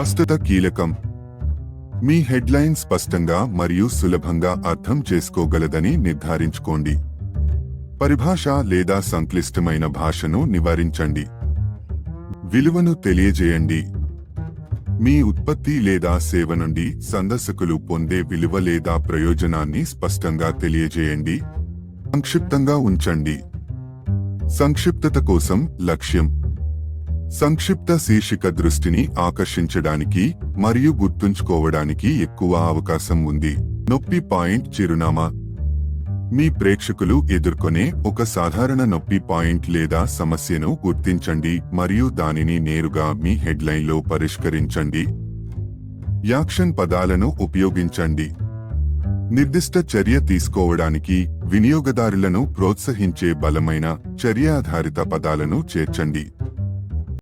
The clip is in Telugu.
స్పష్టత కీలకం. మీ హెడ్లైన్ స్పష్టంగా మరియు సులభంగా అర్థం చేసుకోగలదని నిర్ధారించుకోండి. పరిభాష లేదా సంక్లిష్టమైన భాషను నివారించండి. విలువను తెలియజేయండి. మీ ఉత్పత్తి లేదా సేవ నుండి సందర్శకులు పొందే విలువ లేదా ప్రయోజనాన్ని స్పష్టంగా తెలియజేయండి. సంక్షిప్తంగా ఉంచండి. సంక్షిప్తత కోసం లక్ష్యం. సంక్షిప్త శీర్షిక దృష్టిని ఆకర్షించడానికి మరియు గుర్తుంచుకోవడానికి ఎక్కువ అవకాశం ఉంది. నొప్పి పాయింట్ చిరునామా. మీ ప్రేక్షకులు ఎదుర్కొనే ఒక సాధారణ నొప్పి పాయింట్ లేదా సమస్యను గుర్తించండి మరియు దానిని నేరుగా మీ హెడ్లైన్లో పరిష్కరించండి. యాక్షన్ పదాలను ఉపయోగించండి. నిర్దిష్ట చర్య తీసుకోవడానికి వినియోగదారులను ప్రోత్సహించే బలమైన చర్య ఆధారిత పదాలను చేర్చండి.